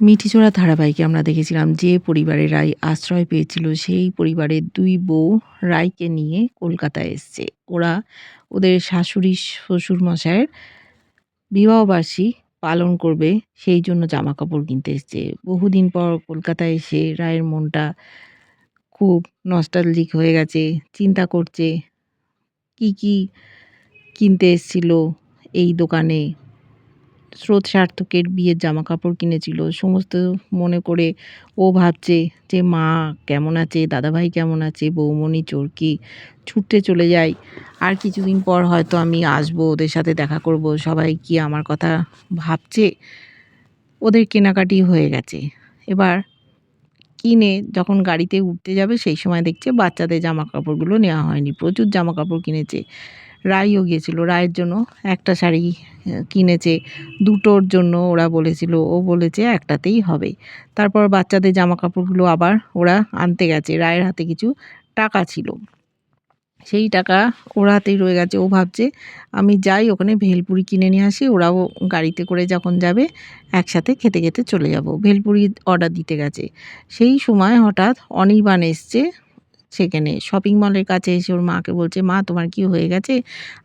মিঠিচোরা ধারাবাহিকে আমরা দেখেছিলাম যে পরিবারে রায় আশ্রয় পেয়েছিল, সেই পরিবারের দুই বউ রায়কে নিয়ে কলকাতায় এসছে। ওরা ওদের শাশুড়ি শ্বশুর মশাইয়ের বিবাহবার্ষী পালন করবে, সেই জন্য জামা কাপড় কিনতে এসছে। বহুদিন পর কলকাতায় এসে রায়ের মনটা খুব নস্টালজিক হয়ে গেছে, চিন্তা করছে, কি কি কিনতে এসছিল এই দোকানে? স্রোত সার্থকের বিয়ের জামা কাপড় কিনেছিল। সমস্ত মনে করে ও ভাবছে যে, মা, কেমন আছে? দাদাভাই কেমন আছে? বৌমণি, চরকি, ছুটতে চলে যাই। আর কিছুদিন পর হয়তো আমি আসব, ওদের সাথে দেখা করব। সবাই কি আমার কথা ভাবছে? ওদের কেনাকাটি হয়ে গেছে। এবার কিনে যখন গাড়িতে উঠতে যাবে, সেই সময় দেখছে বাচ্চাদের জামা কাপড়গুলো নেওয়া হয়নি। প্রচুর জামা কাপড় কিনেছে। রায়ও গিয়েছিল। রায়ের জন্য একটা শাড়ি কিনেছে। দুটোর জন্য ওরা বলেছিল, ও বলেছে একটাতেই হবে। তারপর বাচ্চাদের জামা কাপড়গুলো আবার ওরা আনতে গেছে। রায়ের হাতে কিছু টাকা ছিল। সেই টাকা ওর হাতেই রয়ে গেছে। ও ভাবছে, আমি যাই, ওখানে ভেলপুরি কিনে নিয়ে আসি। ওরাও গাড়িতে করে যখন যাবে, একসাথে খেতে খেতে চলে যাব। ভেলপুরি অর্ডার দিতে গেছে। সেই সময় হঠাৎ অনির্বাণ এসছে। সেখানে শপিং মলের কাছে এসে ওর মাকে বলছে, মা, তোমার কি হয়ে গেছে?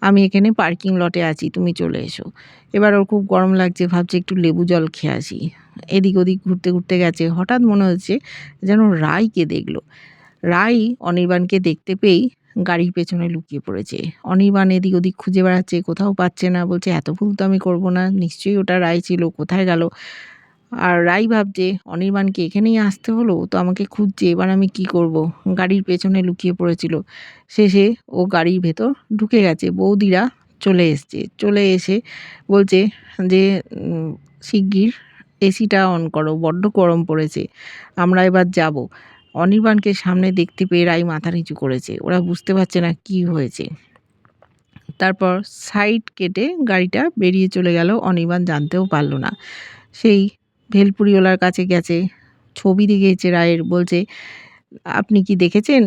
আমি এখানে পার্কিং লটে আছি, তুমি চলে এসো। এবার ওর খুব গরম লাগছে, ভাবছে একটু লেবু জল খেয়ে আসি। এদিক ওদিক ঘুরতে ঘুরতে গেছে, হঠাৎ মনে হচ্ছে যেন রায়কে দেখল। রাই অনির্বাণকে দেখতে পেয়েই গাড়ির পেছনে লুকিয়ে পড়েছে। অনির্বাণ এদিক ওদিক খুঁজে বেড়াচ্ছে, কোথাও পাচ্ছে না, বলছে, এত ভুল তো আমি করব না, নিশ্চয়ই ওটা রায় ছিল, কোথায় গেল? আর রাই ভাবছে, অনির্বাণকে এখানেই আসতে হলো? তো আমাকে খুঁজছে, এবার আমি কি করব? গাড়ির পেছনে লুকিয়ে পড়েছিল। শেষে ও গাড়ির ভেতর ঢুকে গেছে। বৌদিরা চলে এসছে। চলে এসে বলছে যে শিগগির এসিটা অন করো, বড্ড গরম পড়েছে। আমরা এবার যাব। অনির্বাণকে সামনে দেখতে পেয়ে রাই মাথা নিচু করেছে। ওরা বুঝতে পারছে না কি হয়েছে। তারপর সাইড কেটে গাড়িটা বেরিয়ে চলে গেল। অনির্বাণ জানতেও পারল না। সেই ভেলপুরিওয়ালার কাছে গেছে, ছবি দেখিয়েছে রায়ের, বলছে, আপনি কি দেখেছেন?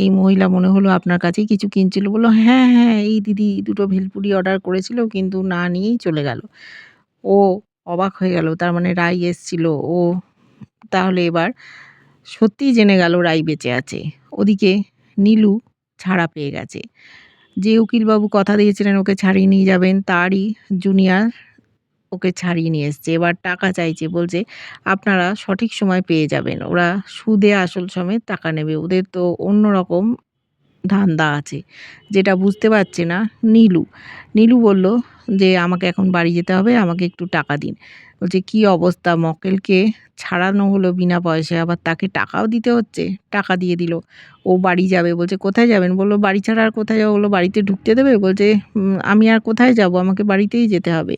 এই মহিলা মনে হলো আপনার কাছেই কিছু কিনছিল। বলল হ্যাঁ হ্যাঁ এই দিদি দুটো ভেলপুরি অর্ডার করেছিল, কিন্তু না নিয়েই চলে গেল। ও অবাক হয়ে গেল, তার মানে রাই এসছিল। ও তাহলে এবার সত্যিই জেনে গেল রাই বেঁচে আছে। ওদিকে নীলু ছাড়া পেয়ে গেছে। যে উকিলবাবু কথা দিয়েছিলেন, ওকে ছাড়িয়ে নিয়ে যাবেন, তারই জুনিয়র ওকে ছাড়িয়ে নিয়ে এসছে। এবার টাকা চাইছে, বলছে আপনারা সঠিক সময় পেয়ে যাবেন। ওরা সুদে আসল সমেত টাকা নেবে। ওদের তো অন্য রকম ধান্দা আছে। যেটা বুঝতে পারছে না, নীলু। নীলু বলল যে, আমাকে এখন বাড়ি যেতে হবে, আমাকে একটু টাকা দিন। বলছে, কি অবস্থা? মক্কেলকে ছাড়ানো হলো বিনা পয়সায়, আবার তাকে টাকাও দিতে হচ্ছে? টাকা দিয়ে দিল। ও বাড়ি যাবে। বলছে, কোথায় যাবেন? বলল, বাড়ি ছাড়া আর কোথায় যাব? বলল, বাড়িতে ঢুকতে দেবে? বলছে আমি আর কোথায় যাব? আমাকে বাড়িতেই যেতে হবে।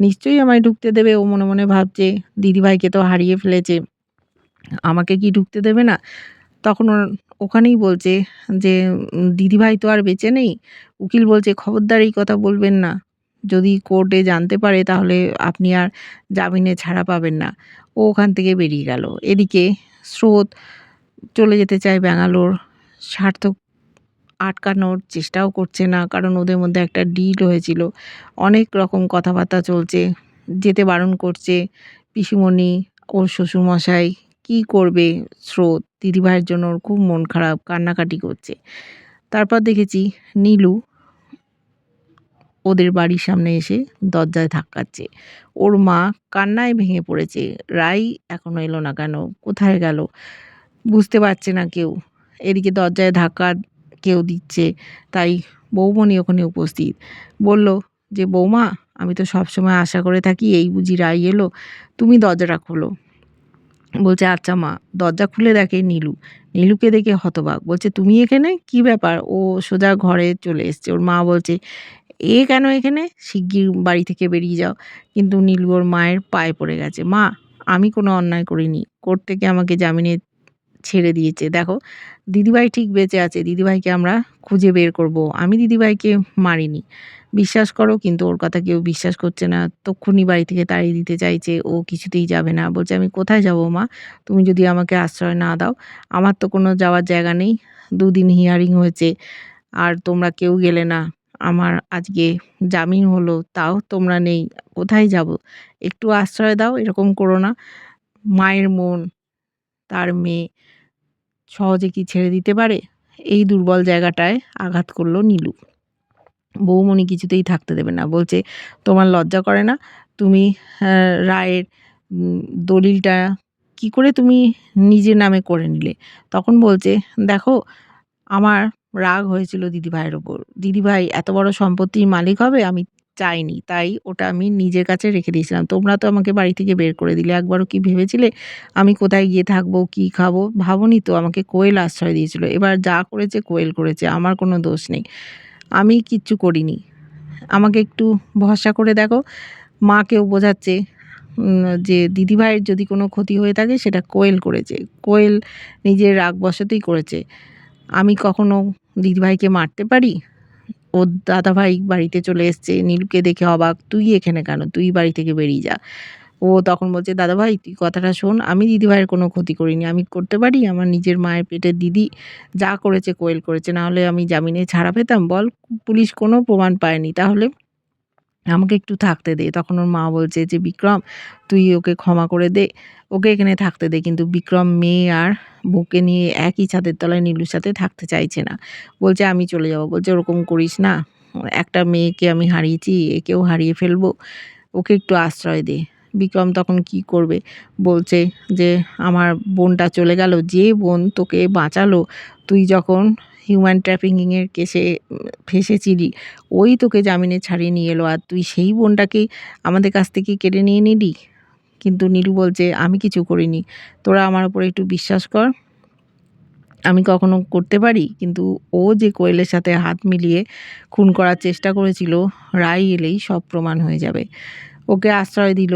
নিশ্চয়ই আমায় ঢুকতে দেবে। ও মনে মনে ভাবছে, দিদিভাইকে তো হারিয়ে ফেলেছে। আমাকে কি ঢুকতে দেবে না? তখন ওখানেই বলছে যে, দিদিভাই তো আর বেঁচে নেই। উকিল বলছে, খবরদার এই কথা বলবেন না। যদি কোর্টে জানতে পারে, তাহলে আপনি আর জামিনে ছাড়া পাবেন না। ও ওখান থেকে বেরিয়ে গেল। এদিকে স্রোত চলে যেতে চায় ব্যাঙ্গালোর। সার্থক আটকানোর চেষ্টাও করছে না, কারণ ওদের মধ্যে একটা ডিল হয়েছিল। অনেক রকম কথাবার্তা চলছে, যেতে বারণ করছে, পিসিমণি, ওর শ্বশুরমশাই, কী করবে স্রোত? দিদিভাইয়ের জন্য ওর খুব মন খারাপ, কান্নাকাটি করছে। তারপর দেখেছি নীলু ওদের বাড়ির সামনে এসে দরজায় ধাক্কাচ্ছে। ওর মা কান্নায় ভেঙে পড়েছে, রাই এখনও এলো না কেন? কোথায় গেল? বুঝতে পারছে না কেউ। এদিকে দরজায় ধাক্কা কেউ দিচ্ছে, তাই বৌমণি ওখানে উপস্থিত। বলল, যে বৌমা, আমি তো সবসময় আশা করে থাকি এই বুঝি রায় এলো, তুমি দরজাটা খোলো। বলছে আচ্ছা মা। দরজা খুলে দেখে নীলু। নীলুকে দেখে হতবাক। বলছে, তুমি এখানে? কি ব্যাপার? ও সোজা ঘরে চলে এসছে। ওর মা বলছে, এ কেন এখানে? শিগগির বাড়ি থেকে বেরিয়ে যাও। কিন্তু নীলু ওর মায়ের পায়ে পড়ে গেছে, মা, আমি কোনো অন্যায় করিনি। কোর্ট থেকে আমাকে জামিনে ছেড়ে দিয়েছে। দেখো, দিদিভাই ঠিক বেঁচে আছে, দিদিভাইকে আমরা খুঁজে বের করব। আমি দিদিভাইকে মারিনি। বিশ্বাস করো, কিন্তু ওর কথা কেউ বিশ্বাস করছে না। তক্ষুনি বাড়ি থেকে তাড়িয়ে দিতে চাইছে, ও কিছুতেই যাবে না। বলছে, আমি কোথায় যাব মা? তুমি যদি আমাকে আশ্রয় না দাও, আমার তো কোনো যাওয়ার জায়গা নেই। দুদিন হিয়ারিং হয়েছে, আর তোমরা কেউ গেলে না। আমার আজকে জামিন হলো, তাও তোমরা নেই। কোথায় যাব? একটু আশ্রয় দাও, এরকম করো না। মায়ের মন তার মেয়ে সহজে কি ছেড়ে দিতে পারে? এই দুর্বল জায়গাটায় আঘাত করল নীলু। বৌমণি কিছুতেই থাকতে দেবে না। বলছে, তোমার লজ্জা করে না? তুমি রায়ের দলিলটা কি করে তুমি নিজের নামে করে নিলে? তখন বলছে, দেখো, আমার রাগ হয়েছিল দিদিভাইয়ের ওপর। দিদিভাই এত বড় সম্পত্তির মালিক হবে, আমি চাইনি, তাই ওটা আমি নিজের কাছে রেখে দিয়েছিলাম। তোমরা তো আমাকে বাড়ি থেকে বের করে দিলে, একবারও কি ভেবেছিলে আমি কোথায় গিয়ে থাকব, কি খাব? ভাবনি তো, আমাকে কোয়েল আশ্রয় দিয়েছিল। এবার যা করেছে কোয়েল করেছে, আমার কোনো দোষ নেই। আমি কিচ্ছু করিনি। আমাকে একটু ভরসা করে দেখো, মাকেও বোঝাচ্ছে যে দিদিভাইয়ের যদি কোনো ক্ষতি হয়ে থাকে, সেটা কোয়েল করেছে। কোয়েল নিজের রাগ বশতেই করেছে। আমি কখনো দিদিভাইকে মারতে পারি? ওর দাদাভাই বাড়িতে চলে এসছে। নীলুকে দেখে অবাক, তুই এখানে কেন? তুই বাড়ি থেকে বেরিয়ে যা। ও তখন বলছে, দাদাভাই, তুই কথাটা শোন, আমি দিদিভাইয়ের কোনো ক্ষতি করিনি। আমি করতে পারি, আমার নিজের মায়ের পেটের দিদি যা করেছে কোয়েল করেছে। না হলে আমি জামিনে ছাড়া পেতাম। বল, পুলিশ কোনো প্রমাণ পায়নি। তাহলে আমাকে একটু থাকতে দে। তখন ওর মা বলছে যে, বিক্রম, তুই ওকে ক্ষমা করে দে। ওকে এখানে থাকতে দে। কিন্তু বিক্রম মেয়ে আর বউকে নিয়ে একই ছাদের তলায় নীলুর সাথে থাকতে চাইছে না। বলছে, আমি চলে যাব। বলছে, ওরকম করিস না। একটা মেয়েকে আমি হারিয়েছি, একেও হারিয়ে ফেলব। ওকে একটু আশ্রয় দে। বিক্রম তখন কি করবে? বলছে যে, আমার বোনটা চলে গেল। যে বোন তোকে বাঁচালো, তুই যখন হিউম্যান ট্রাফিকিংয়ের কেসে ফেসেছিলি, ওই তোকে জামিনে ছাড়িয়ে নিয়ে এলো। আর তুই সেই বোনটাকেই আমাদের কাছ থেকে কেড়ে নিয়ে নিলি? কিন্তু নীলু বলছে, আমি কিছু করিনি। তোরা আমার উপরে একটু বিশ্বাস কর। আমি কখনো করতে পারি? কিন্তু ও যে কোয়েলের সাথে হাত মিলিয়ে খুন করার চেষ্টা করেছিল, রায় এলেই সব প্রমাণ হয়ে যাবে। ওকে আশ্রয় দিল।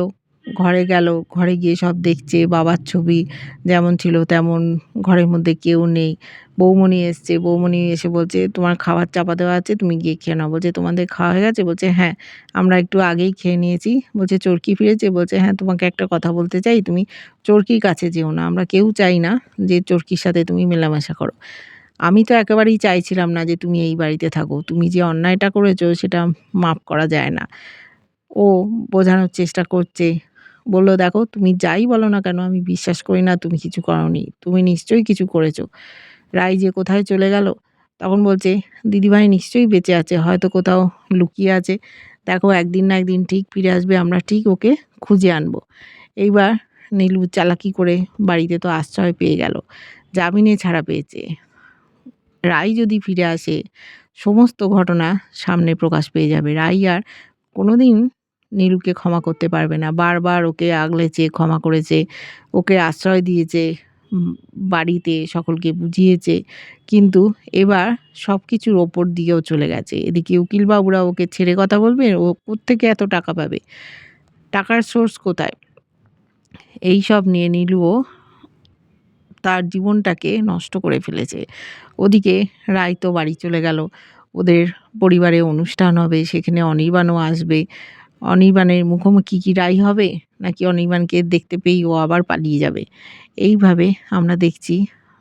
ঘরে গেল, ঘরে গিয়ে সব দেখছে, বাবার ছবি যেমন ছিল তেমন ঘরের মধ্যে কেউ নেই। বৌমণি এসছে, বৌমণি এসে বলছে, তোমার খাবার চাপা দেওয়া আছে, তুমি গিয়ে খেয়ে নাও। বলছে, তোমাদের খাওয়া হয়ে গেছে? বলছে হ্যাঁ আমরা একটু আগেই খেয়ে নিয়েছি। বলছে, চরকি ফিরেছে? বলছে হ্যাঁ তোমাকে একটা কথা বলতে চাই, তুমি চরকির কাছে যেও না, আমরা কেউ চাই না যে চরকির সাথে তুমি মেলামেশা করো। আমি তো একেবারেই চাইছিলাম না যে তুমি এই বাড়িতে থাকো, তুমি যে অন্যায়টা করেছ সেটা মাফ করা যায় না। ও বোঝানোর চেষ্টা করছে বলল, দেখো, তুমি যাই বলো না কেন, আমি বিশ্বাস করি না, তুমি কিছু করনি, তুমি নিশ্চয়ই কিছু করেছ। রাই যে কোথায় চলে গেল, তখন বলছে, দিদিভাই নিশ্চয়ই বেঁচে আছে, হয়তো কোথাও লুকিয়ে আছে। দেখো, একদিন না একদিন ঠিক ফিরে আসবে, আমরা ঠিক ওকে খুঁজে আনব। এইবার নীলু চালাকি করে বাড়িতে তো আশ্রয় পেয়ে গেল, জামিনে ছাড়া পেয়েছে। রাই যদি ফিরে আসে, সমস্ত ঘটনা সামনে প্রকাশ পেয়ে যাবে। রাই আর কোনোদিন নীলুকে ক্ষমা করতে পারবে না। বারবার ওকে আগলেছে ক্ষমা করেছে, ওকে আশ্রয় দিয়েছে বাড়িতে সকলকে বুঝিয়েছে, কিন্তু এবার সব কিছুর ওপর দিয়েও চলে গেছে। এদিকে উকিলবাবুরা ওকে ছেড়ে কথা বলবে, ও কোত্থেকে এত টাকা পাবে? টাকার সোর্স কোথায়? এই সব নিয়ে নীলুও তার জীবনটাকে নষ্ট করে ফেলেছে। ওদিকে রায় তো বাড়ি চলে গেল। ওদের পরিবারে অনুষ্ঠান হবে, সেখানে অনির্বাণও আসবে। অনির্বাণের মুখোমুখি কি রায় হবে? নাকি অনির্বাণকে দেখতে পেয়েই ও আবার পালিয়ে যাবে? এইভাবে আমরা দেখছি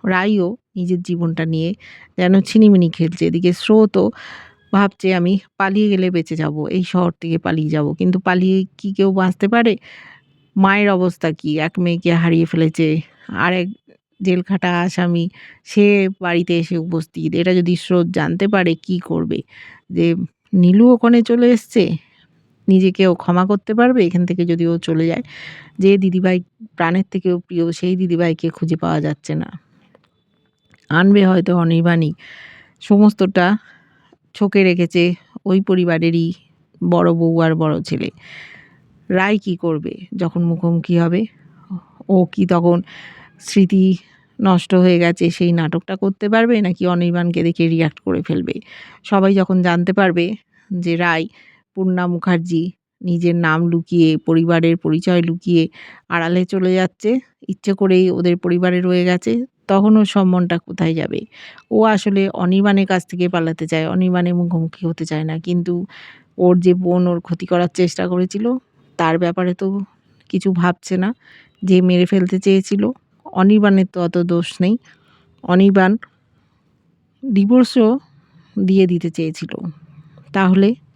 রায়ও নিজের জীবনটা নিয়ে যেন ছিনিমিনি খেলছে। এদিকে স্রোতও ভাবছে, আমি পালিয়ে গেলে বেঁচে যাব, এই শহর থেকে পালিয়ে যাব। কিন্তু পালিয়ে কি কেউ বাঁচতে পারে? মায়ের অবস্থা কি? এক মেয়েকে হারিয়ে ফেলেছে, আরেক জেলখাটা আসামি, সে বাড়িতে এসে উপস্থিত। এটা যদি স্রোত জানতে পারে, কি করবে? যে নীলু ওখানে চলে এসছে? নিজেকে ও ক্ষমা করতে পারবে, এখান থেকে যদি ও চলে যায়। যে দিদিভাই প্রাণের থেকেও প্রিয়, সেই দিদিভাইকে খুঁজে পাওয়া যাচ্ছে না। আনবে হয়তো অনির্বাণী সমস্তটা ছকে রেখেছে ওই পরিবারেরই বড় বউ আর বড় ছেলে। রায় কি করবে? যখন মুখোমুখি হবে? ও কি তখন স্মৃতি নষ্ট হয়ে গেছে, সেই নাটকটা করতে পারবে নাকি অনির্বাণকে দেখে রিয়াক্ট করে ফেলবে? সবাই যখন জানতে পারবে যে রায় পূর্ণা মুখার্জি নিজের নাম লুকিয়ে, পরিবারের পরিচয় লুকিয়ে আড়ালে চলে যাচ্ছে। ইচ্ছে করেই ওদের পরিবারে রয়ে গেছে। তখন ওর সম্মানটা কোথায় যাবে? ও আসলে অনির্বাণের কাছ থেকে পালাতে চায় অনির্বাণের মুখোমুখি হতে চায় না। কিন্তু ওর যে বোন ওর ক্ষতি করার চেষ্টা করেছিল, তার ব্যাপারে তো কিছু ভাবছে না। যে মেরে ফেলতে চেয়েছিল, অনির্বাণের তো অত দোষ নেই। অনির্বাণ ডিভোর্সও দিয়ে দিতে চেয়েছিল। তাহলে